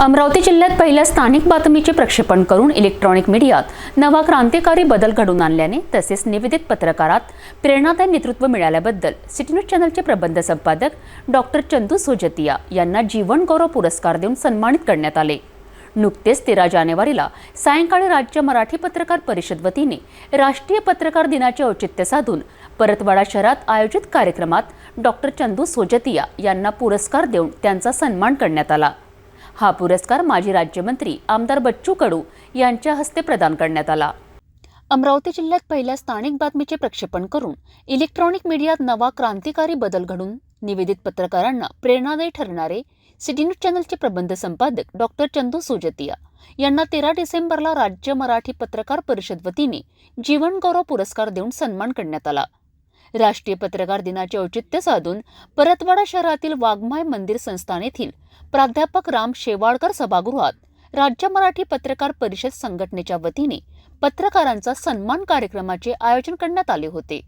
अमरावती जिल्ह्यात पहिल्या स्थानिक बातमीचे प्रक्षेपण करून इलेक्ट्रॉनिक मीडियात नवा क्रांतिकारी बदल घडून आणल्याने तसेच निवेदित पत्रकारात प्रेरणादायी नेतृत्व मिळाल्याबद्दल सिटी न्यूज चॅनलचे प्रबंध संपादक डॉक्टर चंदू सोजतिया यांना जीवन गौरव पुरस्कार देऊन सन्मानित करण्यात आले. नुकतेच तेरा जानेवारीला सायंकाळी राज्य मराठी पत्रकार परिषद वतीने राष्ट्रीय पत्रकार दिनाचे औचित्य साधून परतवाडा शहरात आयोजित कार्यक्रमात डॉक्टर चंदू सोजतिया यांना पुरस्कार देऊन त्यांचा सन्मान करण्यात आला. हा पुरस्कार माजी राज्यमंत्री आमदार बच्चू कडू यांच्या हस्ते प्रदान करण्यात आला. अमरावती जिल्ह्यात पहिल्या स्थानिक बातमीचे प्रक्षेपण करून इलेक्ट्रॉनिक मीडियात नवा क्रांतिकारी बदल घडून निवेदित पत्रकारांना प्रेरणादायी ठरणारे सिटी न्यूज चॅनलचे प्रबंध संपादक डॉक्टर चंदू सुजतिया यांना तेरा डिसेंबरला राज्य मराठी पत्रकार परिषद वतीने जीवनगौरव पुरस्कार देऊन सन्मान करण्यात आला. राष्ट्रीय पत्रकार दिनाचे औचित्य साधून परतवाडा शहरातील वाघमाय मंदिर संस्थान येथील प्राध्यापक राम शेवाळकर सभागृहात राज्य मराठी पत्रकार परिषद संघटनेच्या वतीने पत्रकारांचा सन्मान कार्यक्रमाचे आयोजन करण्यात आले होते.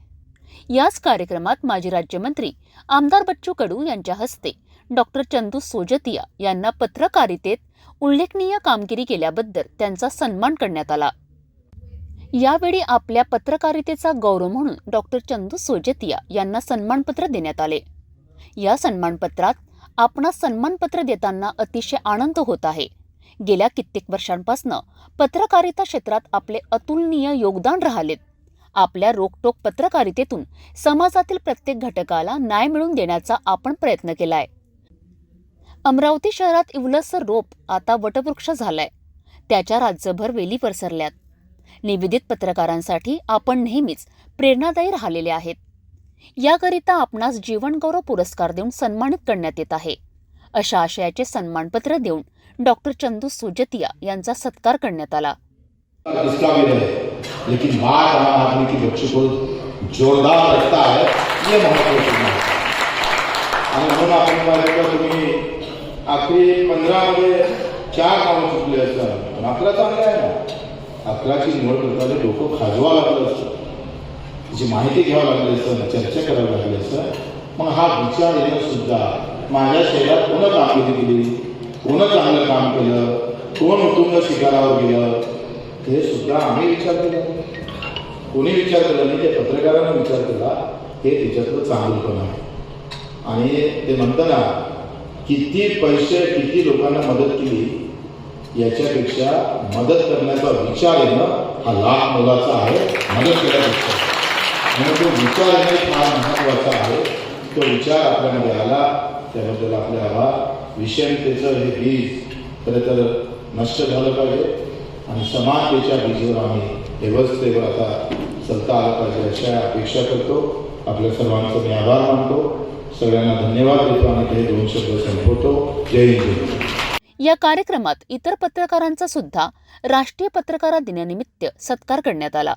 याच कार्यक्रमात माजी राज्यमंत्री आमदार बच्चू कडू यांच्या हस्ते डॉक्टर चंदू सोजतिया यांना पत्रकारितेत उल्लेखनीय कामगिरी केल्याबद्दल त्यांचा सन्मान करण्यात आला. यावेळी आपल्या पत्रकारितेचा गौरव म्हणून डॉक्टर चंदू सोजतिया यांना सन्मानपत्र देण्यात आले. या सन्मानपत्रात आपणास सन्मानपत्र देताना अतिशय आनंद होत आहे. गेल्या कित्येक वर्षांपासून पत्रकारिता क्षेत्रात आपले अतुलनीय योगदान राहिलेत. आपल्या रोकटोक पत्रकारितेतून समाजातील प्रत्येक घटकाला न्याय मिळवून देण्याचा आपण प्रयत्न केलाय. अमरावती शहरात इवलसर रोप आता वटवृक्ष झालाय. त्याच्या राज्यभर वेली पसरल्यात. निवेदित पत्रकारांसाठी आपण नेहमीच प्रेरणादायी राहिलेले आहेत. याकरिता आपणास जीवनगौरव पुरस्कार देऊन सन्मानित करण्यात येत आहे. अशा आशयाचे सन्मानपत्र देऊन डॉक्टर चंदू सुजतिया यांचा सत्कार करण्यात आला. लेकिन बात आम आदमी की बच्चों को जोरदार रखता है ये महत्त्वपूर्ण है आणि म्हणून आपण तुम्ही आखरी पंधरामध्ये चार कामं चुकले असतात पण अकरा चांगलं आहे ना? अकराची निवड करताना लोक खाजवा लागत असतात तिची माहिती घ्यावं लागली असतं चर्चा करावी लागली असतं मग हा विचार येणं सुद्धा माझ्या शहरात कोणं कामगिरी केली कोणं चांगलं काम केलं? कोण उत्तुंग शिकारावर गेलं? हे सुद्धा आम्ही विचार केला. कोणी विचार केला नाही ते पत्रकारानं विचार केला हे त्याच्यातलं चांगलं पण आहे. आणि ते म्हणताना किती पैसे किती लोकांना मदत केली याच्यापेक्षा मदत करण्याचा विचार येणं हा लाख मोलाचा आहे मदत केल्यापेक्षा. म्हणून तो विचार येणे फार महत्त्वाचा आहे. तो विचार आपल्यामध्ये आला त्याबद्दल आपल्या आभार विषमतेचं हे बीज खरं तर नष्ट झालं पाहिजे. आणि समानतेच्या बीजवर आम्ही व्यवस्थेवर आता सत्ता आला पाहिजे अशा अपेक्षा करतो. आपल्या सर्वांचं मी आभार मानतो. सगळ्यांना धन्यवाद. देतो आणि ते दोन शब्द संपवतो. जय हिंद. या कार्यक्रमात इतर पत्रकारांचा सुद्धा राष्ट्रीय पत्रकार दिनानिमित्त सत्कार करण्यात आला.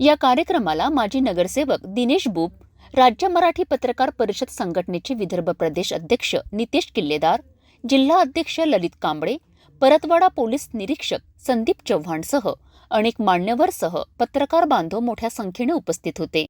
या कार्यक्रमाला माजी नगरसेवक दिनेश बुप राज्य मराठी पत्रकार परिषद संघटनेचे विदर्भ प्रदेश अध्यक्ष नितेश किल्लेदार जिल्हा अध्यक्ष ललित कांबळे परतवाडा पोलीस निरीक्षक संदीप चव्हाणसह अनेक मान्यवरसह पत्रकार बांधव मोठ्या संख्येने उपस्थित होते.